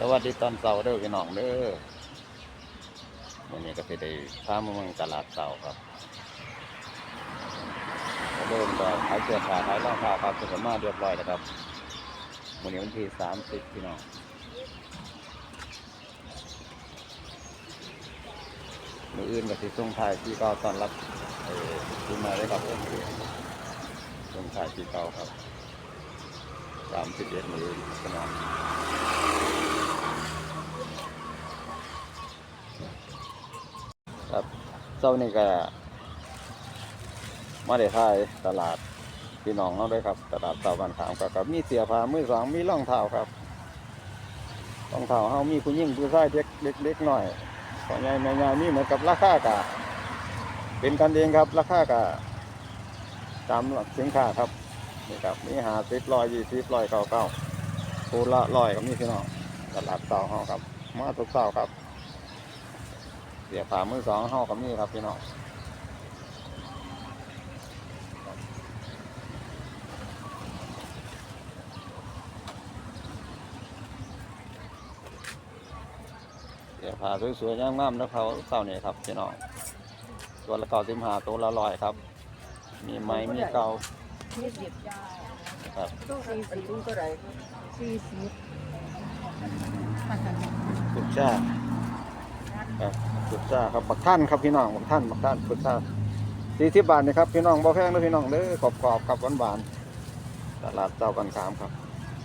สวัสดีตอนเสาร์เด้อพี่น้องเด้อวันนี้ก็ไปได้พามเมืองตลาดเสาร์ครับเริ่มก็ขายเสื้อผ้าขายรองเท้าครับสุขมาเรียบร้อยแล้วครับวันนี้วันที่สามสิบพี่น้องมืออื่นก็สิส่งท้ายที่ก่าตอนรับเออที่มาได้ครับผมส่งท้ายที่เก่าครับสามสิบเอ็ดมืออื่นพี่น้อง ครับ เจ้านี่ก็มาได้ทายตลาดพี่น้องเราด้วยครับ ตลาดเสาบ้านขามกับ มีเสียผ้ามือสองมีรองเท้าครับรองเท้าเฮามีผู้หญิงผู้ชายเด็กเล็กเล็กหน่อยขอใหญ่ใหญ่มีเหมือนกับราคากะเป็นกันเองครับ ราคากะตามหลักสินค้าครับนี่ครับมีหาสิบร้อยยี่สิบร้อยเก้าเก้าคูละร้อยก็มีพี่น้องตลาดเสาเฮาครับ มาทุกเสาครับ เสียผ่ามือสองห้อกับมีครับพี่น้องเสียผ่าสวยๆงามๆแล้วเขาเศร้าเนี่ยครับพี่น้องตัวละเก่าสิมหาตัวละลอยครับ มีไม้มีเกายี่สิบครับตู้สี่สิบตู้เท่าไหร่สี่สิบกุดช่า ครับกุดช่าครับปักท่านครับพี่น้องปักท่านปักท่านกุดช่าสี่สิบบาทนี่ครับพี่น้องบ่แพงนะพี่น้องเด้อกรอบๆครับหวานๆตลาดเจ้ากันขามครับ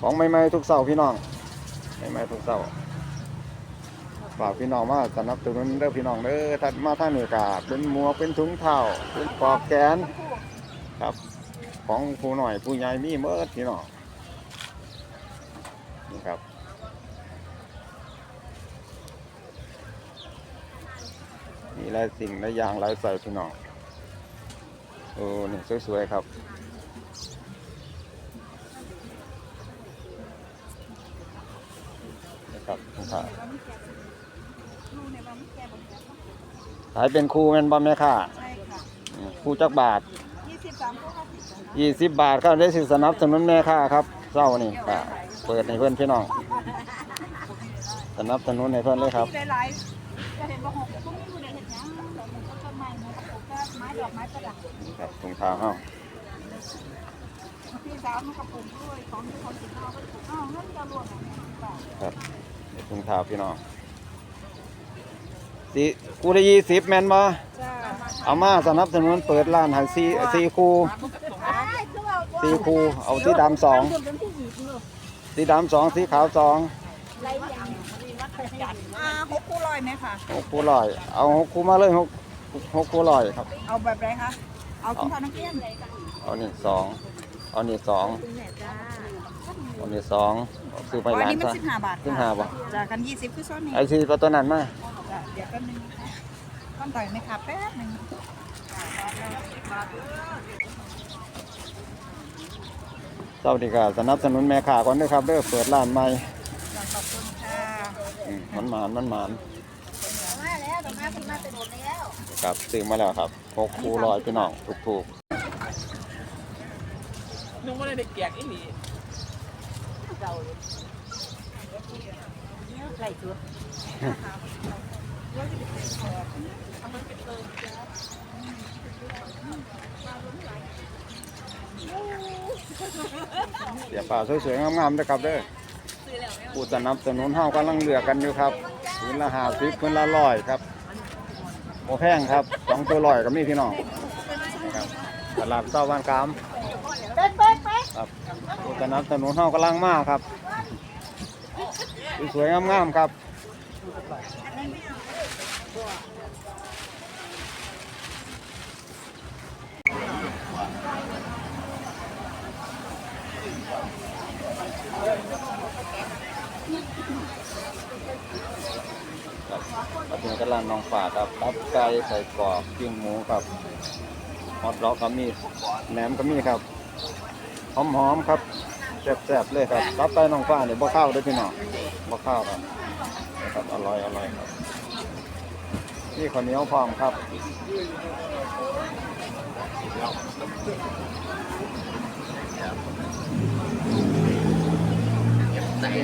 ของใหม่ๆทุกเสาร์พี่น้องใหม่ๆทุกเสาร์ฝากพี่น้องมาสนับสนุนเด้อพี่น้องเด้อถ้ามาท่านหนี่กาเป็นหมัวกเป็นถุงเท้าเป็นปอกแขนครับ ของผู้หน่อยผู้ใหญ่มีเมื่อพี่น้องนี่ครับ มีหลายสิ่งหลายอย่างหลายใส่พี่น้องโอ้นี่สวยๆครับนะครับคุณค่าขายเป็นคู่แม่นบ่แม่ค่ะใช่ค่ะอืมคู่จักบาทยี่สิบสามตู้ห้าสิบยี่สิบบาทก็ได้สิสนับสนุนแม่ค่าครับเศร้านี่ค่ะเปิดให้เพื่อนพี่น้องสนับสนุนให้เพื่อนเลยครับ ไม้ดอกไม้ประดับนี่ครับถุงเท้าเฮาพี่สาวมันก็ปลูกด้วยของที่คนกินข้าวก็ปลูกอ้าวนั่นจะรวมอะเนี่ยบาทครับนี่ถุงเท้าพี่น้องสีคู่ละยี่สิบแม่นบ่จ้าเอามาสนับสนุนเปิดร้านให้สี่สี่คู่สีคูเอาสีดำสองเป็นผู้หญิงเนอะสีดำสองสีขาวสองไรอย่างอ่าหกคู่ลอยไหมคะหกคู่ลอย เอาหกคู่มาเลยหก หกคู่ลอยครับ เอาแบบไรคะ เอาคุณพานักเรียนเลยจ้ะเอานี่สองเอานี่สองคุณแม่จ้าเอานี่สองเอาซื้อไปอันร้านนี้มันซะสิบห้าบาทสิบห้าบ่จากกันยี่สิบคือซ้อนนี้ไอซีประตัวนั้นมาจ้ะเดี๋ยวแป๊บนึงนะคะต้นต่อยไหมคะแป๊บนึงเจ้าดีกาสนับสนุนแม่ค้าก่อนเด้อครับเด้อเปิดร้านใหม่ขอบคุณค่ะ อืมมันหมานมันหมาน มาแล้วดอกไม้คุณมาแต่โดดแล้วครับซื้อมาแล้วครับหกคู่ลอยพี่น้องถูกถูกนึกว่าได้แกกอีหลีเราเนี่ยไหลจุดๆเดี๋ยวป่าสวยๆงามๆเด้อครับเด้อผู้สนับสนุนเฮากำลังเลือกกันอยู่ครับคืนละห้าสิบคืนละร้อยครับ โอแพงครับสองตัวลอยก็มีพี่น้องครับตลาดเต้าบ้านกามเป๊ะเป๊ะเป๊ะครับผู้สนับสนุนเฮากำลังมากครับ สวยๆงามๆครับ มาถึงตลาดหนองฝาครับตับไก่ใส่กรอกปิ้งหมูครับฮอตดอกก็มีแหนมก็มีครับหอมๆครับแซ่บๆเลยครับตับไก่หนองฝาเนี่ยบ่ข้าวด้วยพี่น้องบ่ข้าวครับนะครับอร่อยอร่อยครับนี่ข้าวเหนียวพร้อมครับ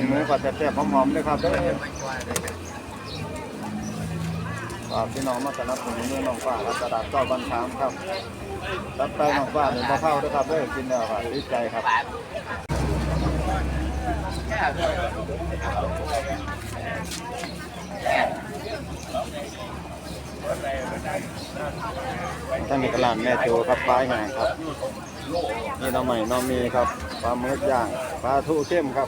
หมูก็แซ่บๆหอมๆเลยครับเด้อ ฝากพี่น้องมาสนับสนุนด้วยน้องฟ้าและกระดาษก้อบันทามครับรับไปน้องฟ้าหนึ่งข้าด้วยครับเด้อกินแล้วครับดีใจครับ ท่านนี้กร้านแม่โจครับปลายงานครับ นี่น้องใหม่น้องมีครับปลาหมึกย่างปลาทูเข้มครับ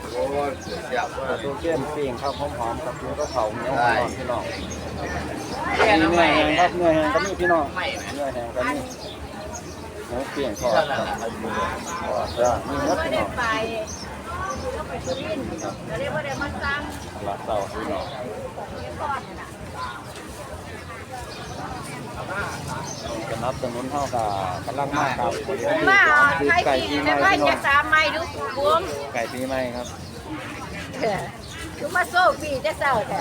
ปลาทูเข้มปิ้งครับหอมๆครับนี่ก็เผาเนื้อหอมพี่น้องมีเนื้อแห้งครับเนื้อแห้งก็มีพี่น้องเนื้อแห้งก็มีหมูปิ้งทอดครับทอดย่างมีหมดพี่น้องไปก็ไปสุรินทร์แล้วเรียกว่าได้มาสั่งตลาดเต้าพี่น้อง ทอดน่ะจะนับถนนเท่ากับกำลังมากครับมาไก่ปีนใหม่ได้ว่าพี่น้จะสามไม้ดูบวมไก่ปีใหม่ครับคือมาโซ่ปีจะเศร้าแต่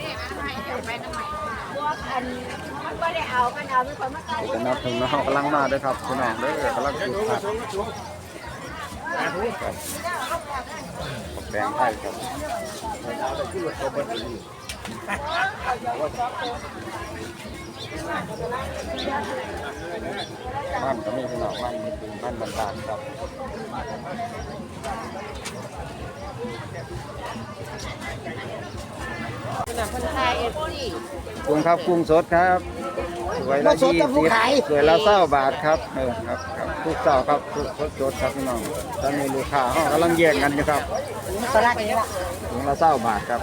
นี่มันให้ไปน้ำใหม่บวมอันมันก็ได้เอากันเอาเป็นคนมาเอาจะนับถึงเขากำลังมาด้วยครับพี่น้องเด้อกำลังจุดผักครับแดงไทยครับ มันก็มีพี่น้องมันมีปูมันต่างๆครับคนไทยเอฟซีกุ้งครับกุ้งสดครับสวยละยี่สิบสวยละเศร้าบาทครับเออครับครับทุกเศร้าครับทุกสดสดครับพี่น้องตอนนี้ลูกค้าเขากำลังแยกกันอยู่ครับตลาดนี้ละถุง ละเศร้าบาทครับ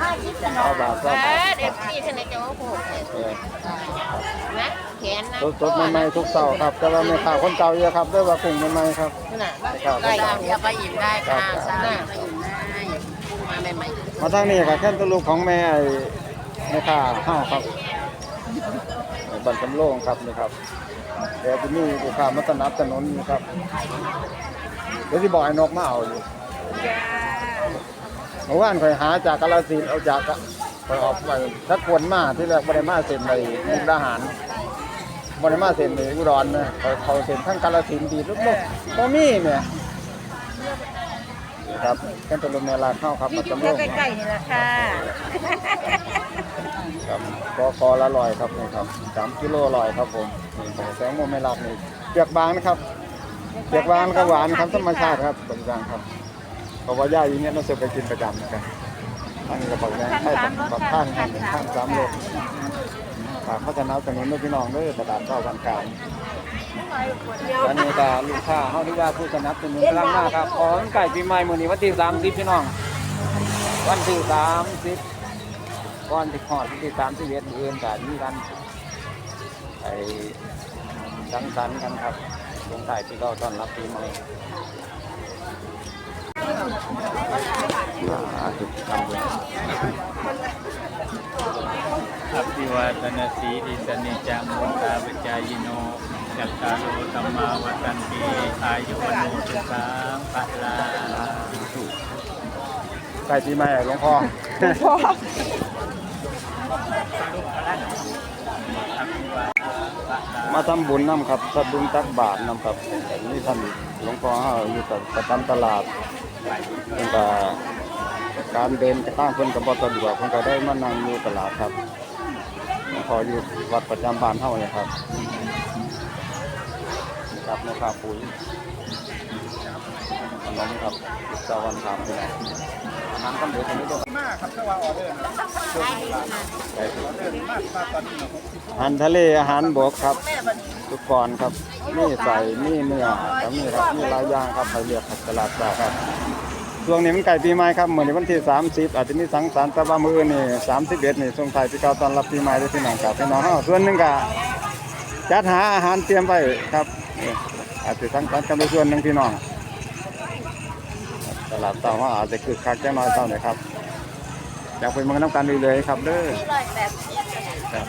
ห้าสิบเศร้าบาทเศร้าบาทเอฟซีท่านจะว่าโหดเออนะแขนนะสดสดใหม่ๆทุกเศร้าครับ แต่ว่าไม่ข่าวคนเก่าเยอะครับด้วยว่ากุ้งใหม่ๆครับน่ะได้จะไปอิ่มได้ค่ะสามไปอิ่มได้มาใหม่มาทางนี้ครับแค่ตัวลูกของแม่ไอ้แม่ข้าห้าวครับบันจำโล่งครับนี่ครับเดี๋ยวจะมีลูกค้ามาสนับสนุนอยู่ครับเดี๋ยวที่บอกไอ้นกมาเอาอยู่ เมื่อวานเคยหาจากกาลสินธุ์เอาจากกะไปออกไปถ้าควรมาที่แรกบริมาเซ็นในมุกดาหารบริมาเซ็นในอุดรนะเขาเขาเซ็นทั้งกาลสินธุ์ดีลูกๆบ่มีเนี่ยครับแค่ตัวลมเนลาเข้าครับๆที่มาอยู่จำโล่งใกล้ๆนี่แหละค่ะ ครับก็คอละลอยครับนี่ครับสามกิโลลอยครับผมนี่ของแสงโมไม่รับนี่เปียกบางนะครับเปียกบางก็หวานครับธรรมชาติครับบางอย่างครับ เพราะว่าย่าอย่างเงี้ยเราเสิร์ฟไปกินประจำนะครับอันนี้ก็บอกแรงให้แบบข้างข้างข้างสามโลฝากพัฒนาสนุนด้วยพี่น้องด้วยตลาดเก้าวันกลางอันนี้ก็ลูกค้าเขาที่ว่าผู้สนับสนุนกำลังมาครับของไก่ปีใหม่มื้อนี้วันที่สามสิบพี่น้อง วันที่สามสิบก่อนที่ขอดที่ตามที่เวทอื่นกันมีกันไอ้สังสรรค์กันครับลงใต้ที่เขาต้อนรับปีใหม่ อ่าจุดทำบุญอภิวาทนาสีริสนิจังมุตาปจายโนจัตตาโลธรรมาวัตันติอายุวโนสุขังปะลาใกล้ปีใหม่หลวงพ่อหลวงพ่อ มาทำบุญน้ำครับทำบุญตักบาทน้ำครับนี่ท่านหลวงพ่ออยู่กับประจำตลาดเพิ่นก็การเดินกระตั้งเพิ่นกับบสะดวกเพิ่นก็ได้มานั่งอยู่ตลาดครับหลวงพ่ออยู่วัดประจำบ้านเฮานี่ครับนะครับแม่ค้าปุ๋ยขนมครับเจ้าวันถามไปไหน อาหารกันเดือดตรงนี้ด้วยมากครับถ้าว่าออเดอร์นะไก่ออเดอร์มากมากตอนนี้นะผมอาหารทะเลอาหารบกครับ ทุกกรครับมีใส่มีเนื้อก็มีครับมีหลายอย่างครับให้เลือกครับตลาดปลาครับช่วงนี้มันไก่ปีใหม่ครับเหมือนวันที่ 30 อาจจะมีสังสรรค์แต่ว่ามื้ออื่นนี่31นี่ส่งท้ายปีเก่าต้อนรับปีใหม่ด้วยพี่น้องครับพี่น้องเฮาส่วนหนึงก็จัดหาอาหารเตรียมไว้ครับนี่อาจจะสังสรรค์กันไปส่วนหนึงพี่น้อง ตลาดเต่าเฮาอาจจะคึกคักจักหน่อยเท่านี้ครับอยากไปมืองน้ำกันเลยครับเด้อครับ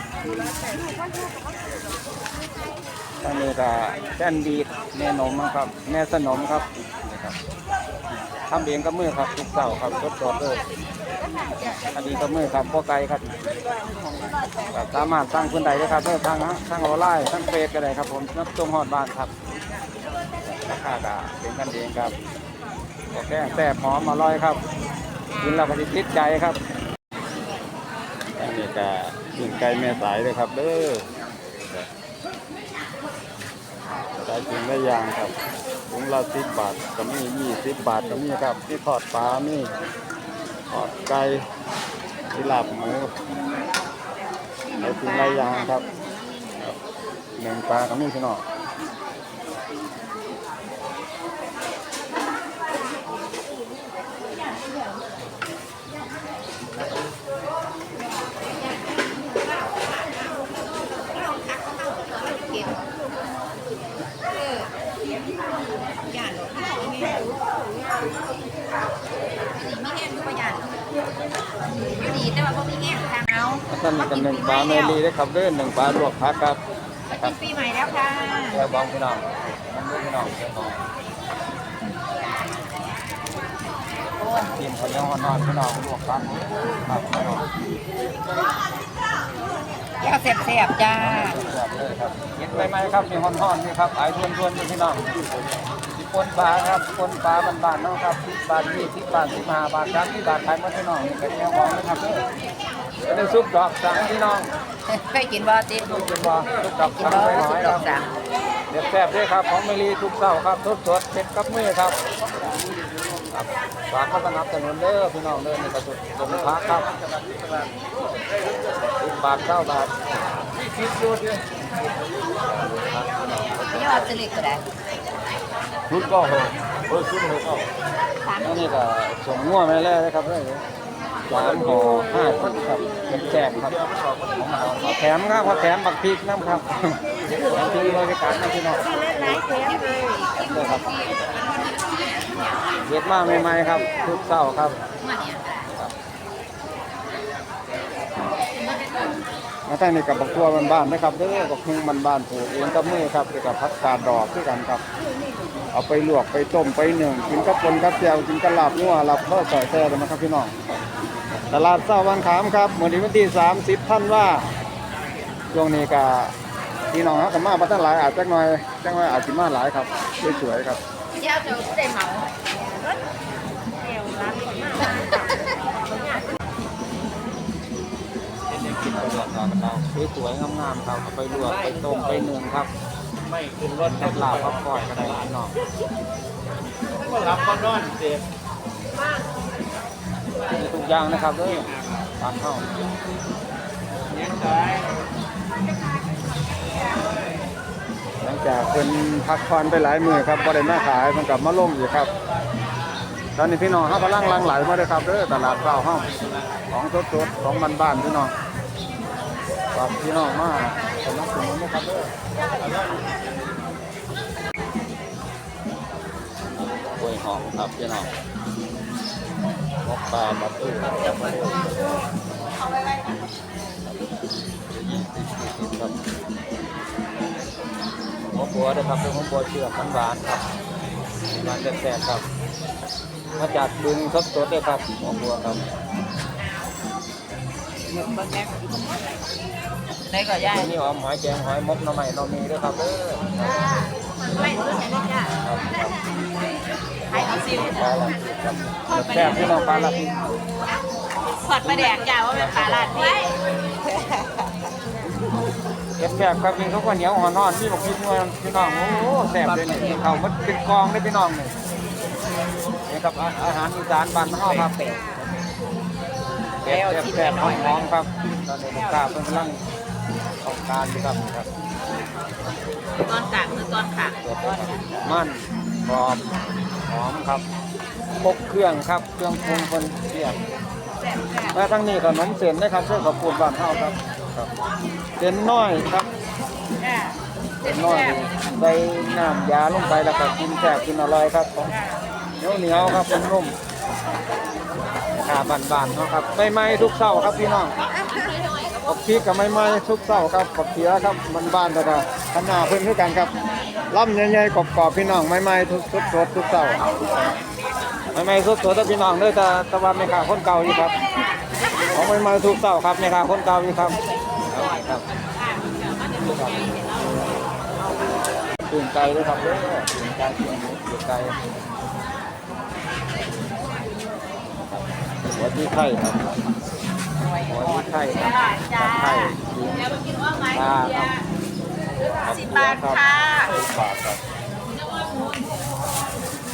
อันนี้ก็แป้นดีแม่นมครับ แม่สนมครับนี่ครับทำเองกับมือครับทุกเสาครับสดสดเลยอันนี้ก็มือครับพ่อไก่ครับสามารถสร้างพื้นใดได้ครับเพื่อทางทางออนไลน์ทางเฟซก็ได้ครับผมนับตรงหอดบ้านครับราคาก็เป็นกันเองครับ แกงแซ่บหอมอร่อยครับกินแล้วก็จะติดใจครับอันนี้ก็กินไก่แม่สายเลยครับเด้อใช้กินได้ยางครับถุงละสิบบาทก็มียี่สิบบาทก็มีครับที่ทอดปลามีทอดไก่ที่ลาบหมูใช้กินได้ยางครับครับหนึ่งปลาก็มีพี่น้อง มีแง่ทุกอย่างอยู่ดีแต่ว่าพวกมีแง่ทางเอา ท่านกัน หนึ่งปลาเมลีได้ครับเด้อหนึ่งปลาลวกพักครับกินปีใหม่แล้วค่ะเดี๋ยวบองพี่น้องมันด้วยพี่น้องเดี๋ยวบองกินพยังนอนพี่น้องลวกพักครับพี่น้องแก้วเสียบๆจ้าแบบเลยครับกินไปไหมครับมีฮ้อนๆนี่ครับขายทวนๆอยู่พี่น้องที่ปนปลาครับปนปลาบ้านๆเนาะครับสิบบาทยี่สิบบาทสิบห้าบาทครับที่บาทขายหมาพี่น้องนี่เป็นแนวของนะครับ เด้อจะได้ซุปดอกสังพี่น้องเคยกินบ่ติซุปเป็นบ่ซุปดอกกินสังบ่ไปหสุน่ดอยดคอรักบสังเด็ดแซ่บด้วยครับของเมลีทุกเช้าครับสดสดๆเผ็ดกับมือครับครับฝากเข้าสนับสนุนเด้อพี่น้องเด้อในกระสุนสมพักครับสิบบาทเก้าบาทยี่สิบยูดิไม่ยอดสลิกก็ได้ชุดก็หกเออชุดหกก็สามอันนี้ก็ส่งงัวมาแล้วนะครับเด้อ สามห่อห้าชุดครับเป็นแจกครับแถมครับพอแถมบักพริกน้ำครับแถมที่บริการนะพี่น้องหลายแถมเลยเลยครับเย็ดมากใหม่ๆครับทุกเช้าครับมาท่าแต่นี่กับบักตัวบ้านๆนะครับเด้อบักฮุงบ้านๆปลูกเองกับมือครับกับพักกาดดอกด้วยกันครับเอาไปลวกไปต้มไปหนึ่งกินกับปนกับแจวกินกับลาบนัวลาบทอดใส่แซ่เลยนะครับพี่น้อง ตลาดเช้าวันขามครับเมื่อวันที่ 30 ท่านว่าช่วงนี้ก็พี่น้องครับกันมาบ้านหลายอาจจะหน่อยจังหน่อยอาจจะมาหลายครับสวยๆครับเจ้าจะได้เหมาเป็นกินประโยชน์ต่อกันเราสวยๆงามๆครับเอาไปลวกไปต้มไปนึ่งครับ ไม่ขึ้นรถแค่ลาบครับก่อยก็ได้พี่น้องก็รับก็นอนเด็ก มีทุกอย่างนะครับเด้อปานเข้าหลังจากเพิ่นพักผ่อนไปหลายมือครับบ่ได้มาขายมันกลับมาลงอีกครับ ตอนนี้พี่น้องเฮากำลังลังไหลมาเด้อครับเด้อตลาดเช้าเฮาของสดๆของบ้านๆพี่น้องฝากพี่น้องมาสนับสนุนนะครับเด้อกล้วยหอมครับพี่น้อง มกปลาบัตเตอร์ครับหัวบัวนะครับเป็นหัวบัวเชือมหวานๆครับหวานแซ่บๆครับ มาจากบึงสดๆเลยครับหัวบัวครับได้ก็ย่ายนี่หอมหอยแจงหอยมกน้ำใหม่น้ำมีด้วยครับเด้อไม่รู้แค่นี้จ้า ครับครับให้เอาซิวปลาละพิครับแซ่บพี่น้องปลาละพิขอดปลาแดกจ้าว่าเป็นปลาลาดนี่เก็บแซ่บครับกินเขาก็เหนียวหอนนอนพี่บอกพี่น้องพี่น้องโอ้โหแซ่บเลยนี่เขามันเป็นกองเลยพี่น้องนี่นี่ครับอาหารอีสานบ้านเฮาครับแซ่บแซ่บแซ่บหอมๆครับตอนนี้ลูกค้าเพิ่นกำลังต้องการอยู่ครับนี่ครับตอนกลางคือตอนขามันกรอบ หอมครับครบเครื่องครับ เครื่องปรุงคนเสียบแซ่บแซ่บมาทั้งนี้ขนมเส้นนะครับเพื่อขอบคุณบ้านเฮาครับครับเส้นน้อยครับเส้นน้อยใส่น้ำยาลงไปแล้วก็กินแซ่บกินอร่อยครับของเหนียวเหนียวครับเป็นนุ่มขาบานๆเนาะครับใหม่ๆทุกเช้าครับพี่น้อง ปักพริกกับใหม่ๆทุกเช้าครับปักเขียครับบ้านๆแต่ก็ขนาดเพิ่นคือกันครับล่ำใหญ่ๆกรอบๆพี่น้องใหม่ๆทุกสดๆทุกเช้าใหม่ๆสดๆถ้าพี่น้องเด้อแต่ตะวันไม่ขาคนเก่าอยู่ครับของใหม่ๆทุกเช้าครับไม่ขาคนเก่าอยู่ครับครับตื่นไก่ด้วยครับเด้อตื่นไก่ตื่นหมูตื่นไก่หัวที่ไข่ครับ หัวที่ไข่ครับตัดไข่ยิงปลาครับสิบบาทค่ะสิบบาทครับ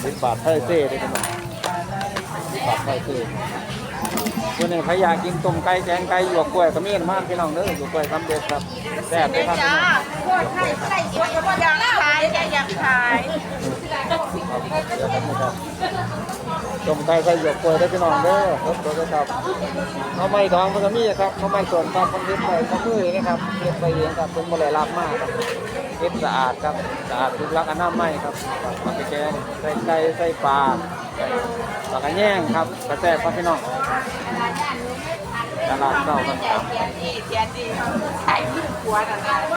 สิบบาทไทยเซ่เลยครับสิบบาทไทยเซ่วันนี้ใครอยากกินต้มไก่แกงไก่หยวกกล้วยก็มีนมากพี่น้องเด้อหยวกกล้วยสำเร็จครับแซ่บเลยครับพี่น้องโคตรไข่ไข่สวยก็อยากขายจะอยากขาย ต้มไก่ใส่หยกกล้วยได้พี่น้องเด้อครบตัวครับเขาไม้ทองมันก็มีครับเขาไม้ส่วนครับมันเฮ็ดไปก็มือนะครับเฮ็ดไปเองครับเป็นบ่ได้รับมากครับเฮ็ดสะอาดครับสะอาดทุกลักอนามัยครับมันไปแกงใส่ไก่ใส่ปลาปลากระแยงครับกระแซ่บครับพี่น้องตลาดเช้าครับเทียดีเทียดีใส่ขึ้นหัวน่ะนะ